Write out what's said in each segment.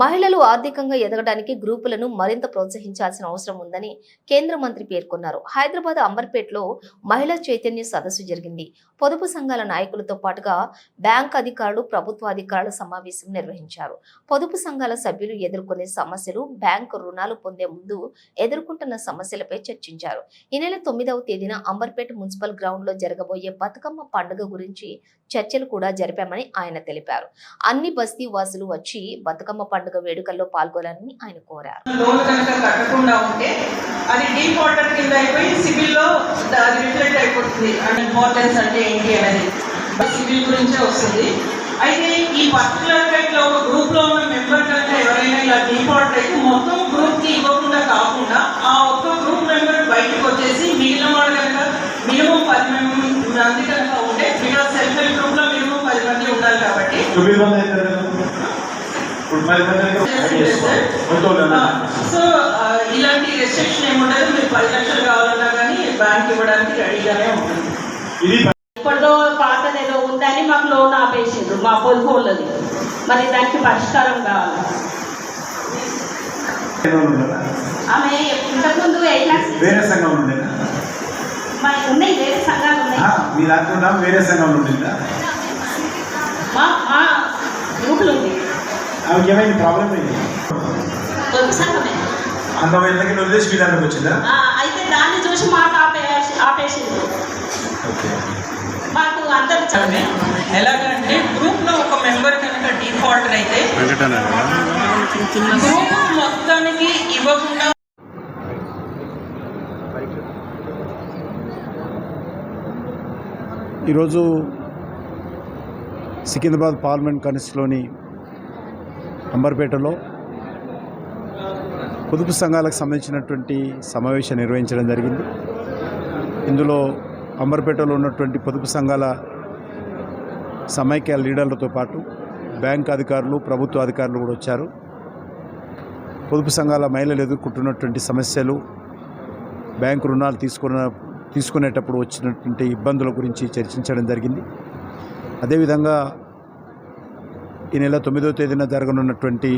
మహిళలు ఆర్థికంగా ఎదగడానికి గ్రూపులను మరింత ప్రోత్సహించాల్సిన అవసరం ఉందని కేంద్ర మంత్రి పేర్కొన్నారు. హైదరాబాద్ అంబర్పేటలో మహిళా చైతన్య సదస్సు జరిగింది. పొదుపు సంఘాల నాయకులతో పాటుగా బ్యాంక్ అధికారులు ప్రభుత్వ అధికారుల సమావేశం నిర్వహించారు. పొదుపు సంఘాల సభ్యులు ఎదుర్కొనే సమస్యలు బ్యాంకు రుణాలు పొందే ముందు ఎదుర్కొంటున్న సమస్యలపై చర్చించారు. ఈ నెల తొమ్మిదవ తేదీన అంబర్పేట మున్సిపల్ గ్రౌండ్లో జరగబోయే బతుకమ్మ పండుగ గురించి చర్చలు కూడా జరిపామని ఆయన తెలిపారు. అన్ని బస్తీ వాసులు వచ్చి బతుకమ్మ పండుగ వేడుకల్లో పాల్గొనాలని ఆయన కోరారు. లోన్ కనుక కట్టకుండా ఉంటే అది డీఫాల్టర్ కింద అయిపోయి సిబిల్లో అది రిఫ్లెక్ట్ అయిపోతుంది. అండ్ ఇంపార్టెన్స్ అంటే ఏంటి అనేది. గురించే వస్తుంది. అయితే ఈ పర్టికులర్ ఇట్లా ఒక గ్రూప్లో ఉన్న మెంబర్ కనుక ఎవరైనా ఇలా డీఫాల్ట్ అయితే మొత్తం గ్రూప్కి ఇవ్వకుండా కాకుండా ఆ ఒక్క గ్రూప్ మెంబర్ బయటకు వచ్చేసి మిగిలిన వాళ్ళు కనుక మినిమం పది మంది కనుక ఉంటే బికాస్ సెల్ఫ్ హెల్ప్ గ్రూప్లో మినిమం పది మంది ఉండాలి కాబట్టి సో ఇలాంటి రెస్ట్రిక్షన్ ఏముండదు. మీరు పది లక్షలు కావాలన్నా కానీ బ్యాంక్ ఇవ్వడానికి రెడీగానే ఉంటుంది ఇది ఇప్పటిదో పాతది ఏదో ఉందని మాకు లోన్ ఆపేసిండ్రు. మా పొదుపు వాళ్ళది మరి దానికి పరిష్కారం కావాలి? ఆమె ఇంతకుముందు ఎయిట్ లాక్స్ వేరే సంఘం ఉండేనా ఉన్నాయి వేరే సంఘాలు ఉన్నాయి. ఆ, మీ దాంట్లో వేరే సంఘం ఉండిందా? ఆమెకి ఏమైంది ప్రాబ్లం ఏంటి పొదుపు సంఘమే అందమైన దగ్గర వదిలేసి దాంట్లోకి వచ్చిందా? ఆ, అయితే దాన్ని చూసి మాకు ఆపే ఆపేసిండ్రు ఓకే. మాకు అందరు అంటే ఎలాగంటే గ్రూప్లో ఒక మెంబర్ కనుక డిఫాల్టర్ అయితే గ్రూప్ మొత్తానికి ఇవ్వకుండా ఈరోజు సికింద్రాబాద్ పార్లమెంట్ కాన్స్టిట్యూలోని అంబర్పేటలో పొదుపు సంఘాలకు సంబంధించినటువంటి సమావేశం నిర్వహించడం జరిగింది. ఇందులో అంబర్పేటలో ఉన్నటువంటి పొదుపు సంఘాల సమైక్య లీడర్లతో పాటు బ్యాంక్ అధికారులు ప్రభుత్వ అధికారులు కూడా వచ్చారు. పొదుపు సంఘాల మహిళలు ఎదుర్కొంటున్నటువంటి సమస్యలు బ్యాంకు రుణాలు తీసుకున్న తీసుకునేటప్పుడు వచ్చినటువంటి ఇబ్బందుల గురించి చర్చించడం జరిగింది. అదేవిధంగా ఈ నెల తొమ్మిదవ తేదీన జరగనున్నటువంటి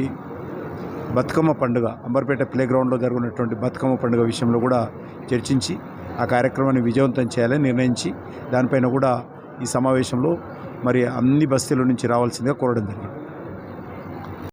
బతుకమ్మ పండుగ అంబర్పేట ప్లే గ్రౌండ్లో జరగనున్నటువంటి బతుకమ్మ పండుగ విషయంలో కూడా చర్చించి ఆ కార్యక్రమాన్ని విజయవంతం చేయాలని నిర్ణయించి దానిపైన కూడా ఈ సమావేశంలో మరి అన్ని బస్తీల నుంచి రావాల్సిందిగా కోరడం జరిగింది.